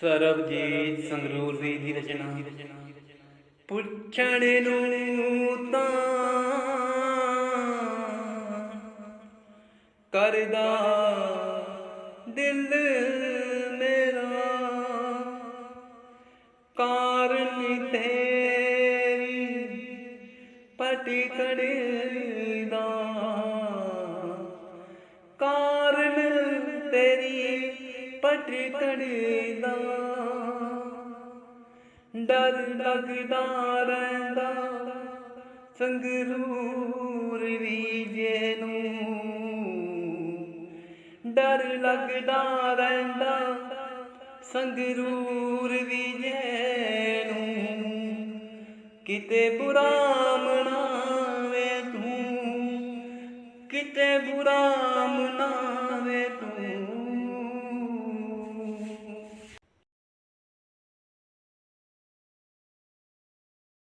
ਸਰਬਜੀਤ ਸੰਗਰੂਰ ਵੀ ਦੀ ਰਚਨਾ ਪੁੱਛਣ ਨੂੰ ਤਾਂ ਕਰਦਾ ਦਿਲ ਮੇਰਾ। ਕਾਰਨ ਤੇਰੀ ਪਟੀ ਕੜਦਾ ਕਾਰਨ ਤੇਰੀ ਪਟੀ ਕੜਦਾ ਡਰ ਲੱਗਦਾ ਰਹਿੰਦਾ। ਸੰਗਰੂਰ ਵੀਜੇ ਨੂੰ। ਡਰ ਲੱਗਦਾ ਰਹਿੰਦਾ। ਸੰਗਰੂਰ ਵੀਜੇ ਨੂੰ। ਕਿਤੇ ਬੁਰਾ ਮਨਾਵੇ ਤੂੰ। ਕਿਤੇ ਬੁਰਾ ਮਨਾਵੇ